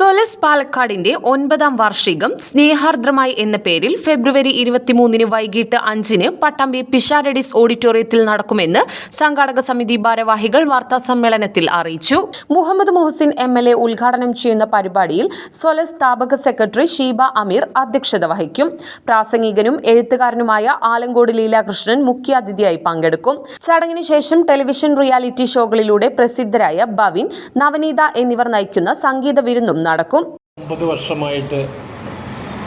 സൊലസ് പാലക്കാടിന്റെ ഒൻപതാം വാർഷികം സ്നേഹാർദ്രമായി എന്ന പേരിൽ ഫെബ്രുവരി ഇരുപത്തിമൂന്നിന് വൈകിട്ട് അഞ്ചിന് പട്ടാമ്പി പിഷാരഡിസ് ഓഡിറ്റോറിയത്തിൽ നടക്കുമെന്ന് സംഘാടക സമിതി ഭാരവാഹികൾ വാർത്താ സമ്മേളനത്തിൽ അറിയിച്ചു. Muhammad Muhsin M L A ഉദ്ഘാടനം ചെയ്യുന്ന പരിപാടിയിൽ സൊലസ് സ്ഥാപക സെക്രട്ടറി ഷീബ അമീർ അധ്യക്ഷത വഹിക്കും. പ്രാസംഗികനും എഴുത്തുകാരനുമായ ആലങ്കോട് ലീലാകൃഷ്ണൻ മുഖ്യാതിഥിയായി പങ്കെടുക്കും. ചടങ്ങിന് ശേഷം ടെലിവിഷൻ റിയാലിറ്റി ഷോകളിലൂടെ പ്രസിദ്ധരായ ബവിൻ നവനീത എന്നിവർ നയിക്കുന്ന സംഗീത വിരുന്നും നടക്കും. ഒമ്പത് വർഷമായിട്ട്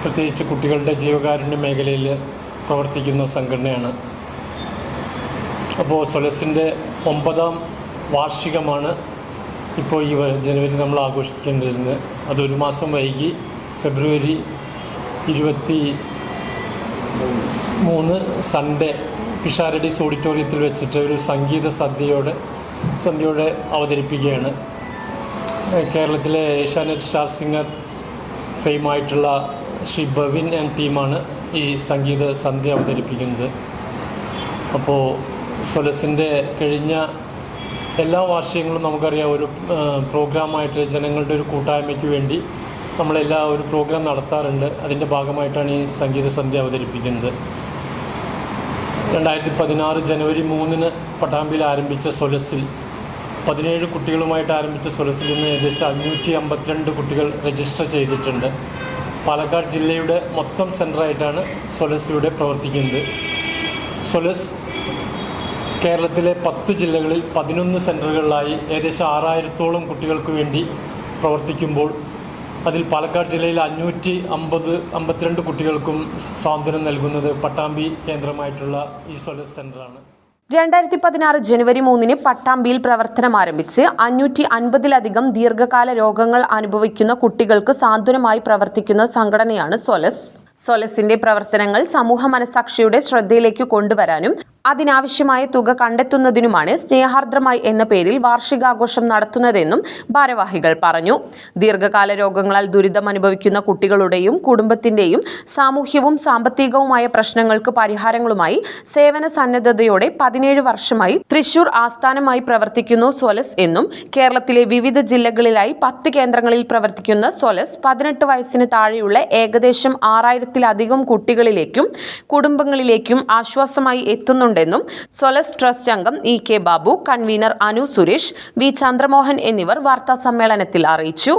പ്രത്യേകിച്ച് കുട്ടികളുടെ ജീവകാരുണ്യ മേഖലയിൽ പ്രവർത്തിക്കുന്ന സംഘടനയാണ്. അപ്പോൾ സൊലസിന്റെ ഒമ്പതാം വാർഷികമാണ് ഇപ്പോൾ ഈ ജനുവരി നമ്മൾ ആഘോഷിക്കേണ്ടിരുന്നത്. അതൊരു മാസം വൈകി ഫെബ്രുവരി ഇരുപത്തി മൂന്ന് സൺഡേ പിഷാരഡീസ് ഓഡിറ്റോറിയത്തിൽ വെച്ചിട്ട് ഒരു സംഗീത സദ്യയോടെ സന്ധ്യയോടെ അവതരിപ്പിക്കുകയാണ്. കേരളത്തിലെ ഏഷ്യാനെറ്റ് സ്റ്റാർ സിംഗർ ഫെയിമായിട്ടുള്ള ശ്രീ ബവിൻ ആൻഡ് ടീമാണ് ഈ സംഗീത സന്ധ്യ അവതരിപ്പിക്കുന്നത്. അപ്പോൾ സൊലസിന്റെ കഴിഞ്ഞ എല്ലാ വാർഷികങ്ങളും നമുക്കറിയാം ഒരു പ്രോഗ്രാമായിട്ട് ജനങ്ങളുടെ ഒരു കൂട്ടായ്മയ്ക്ക് വേണ്ടി നമ്മളെല്ലാ ഒരു പ്രോഗ്രാം നടത്താറുണ്ട്. അതിന്റെ ഭാഗമായിട്ടാണ് ഈ സംഗീത സന്ധ്യ അവതരിപ്പിക്കുന്നത്. രണ്ടായിരത്തി പതിനാറ് ജനുവരി മൂന്നിന് പട്ടാമ്പിയിൽ ആരംഭിച്ച സൊലസിൽ പതിനേഴ് കുട്ടികളുമായിട്ട് ആരംഭിച്ച സുരസിൽ നിന്ന് ഏകദേശം അഞ്ഞൂറ്റി അമ്പത്തിരണ്ട് കുട്ടികൾ രജിസ്റ്റർ ചെയ്തിട്ടുണ്ട്. പാലക്കാട് ജില്ലയുടെ മൊത്തം സെന്ററായിട്ടാണ് സൊലസ് ഇവിടെ പ്രവർത്തിക്കുന്നത്. സൊലസ് കേരളത്തിലെ പത്ത് ജില്ലകളിൽ പതിനൊന്ന് സെന്ററുകളിലായി ഏകദേശം ആറായിരത്തോളം കുട്ടികൾക്ക് വേണ്ടി പ്രവർത്തിക്കുമ്പോൾ അതിൽ പാലക്കാട് ജില്ലയിൽ അഞ്ഞൂറ്റി അമ്പത് അമ്പത്തിരണ്ട് കുട്ടികൾക്കും സ്വാതന്ത്ര്യം നൽകുന്നത് പട്ടാമ്പി കേന്ദ്രമായിട്ടുള്ള ഈ സൊലസ് സെന്ററാണ് രണ്ടായിരത്തി പതിനാറ് ജനുവരി മൂന്നിന് പട്ടാമ്പിയിൽ പ്രവർത്തനം ആരംഭിച്ച് അഞ്ഞൂറ്റി അൻപതിലധികം ദീർഘകാല രോഗങ്ങൾ അനുഭവിക്കുന്ന കുട്ടികൾക്ക് സാന്ത്വനമായി പ്രവർത്തിക്കുന്ന സംഘടനയാണ് സൊലസ്. സൊലസിന്റെ പ്രവർത്തനങ്ങൾ സമൂഹ മനസാക്ഷിയുടെ ശ്രദ്ധയിലേക്ക് കൊണ്ടുവരാനും അതിനാവശ്യമായ തുക കണ്ടെത്തുന്നതിനുമാണ് സ്നേഹാർദ്രമായി എന്ന പേരിൽ വാർഷികാഘോഷം നടത്തുന്നതെന്നും ഭാരവാഹികൾ പറഞ്ഞു. ദീർഘകാല രോഗങ്ങളാൽ ദുരിതം അനുഭവിക്കുന്ന കുട്ടികളുടെയും കുടുംബത്തിന്റെയും സാമൂഹ്യവും സാമ്പത്തികവുമായ പ്രശ്നങ്ങൾക്ക് പരിഹാരങ്ങളുമായി സേവന സന്നദ്ധതയോടെ പതിനേഴ് വർഷമായി തൃശൂർ ആസ്ഥാനമായി പ്രവർത്തിക്കുന്നു സോലസ് എന്നും കേരളത്തിലെ വിവിധ ജില്ലകളിലായി പത്ത് കേന്ദ്രങ്ങളിൽ പ്രവർത്തിക്കുന്ന സോലസ് പതിനെട്ട് വയസ്സിന് താഴെയുള്ള ഏകദേശം ആറായിരത്തിലധികം കുട്ടികളിലേക്കും കുടുംബങ്ങളിലേക്കും ആശ്വാസമായി എത്തുന്നുണ്ടെന്നും സൊലസ് ട്രസ്റ്റ് അംഗം E K Babu convener Anu Suresh V Chandramohan എന്നിവർ വാർത്താ സമ്മേളനത്തിൽ അറിയിച്ചു.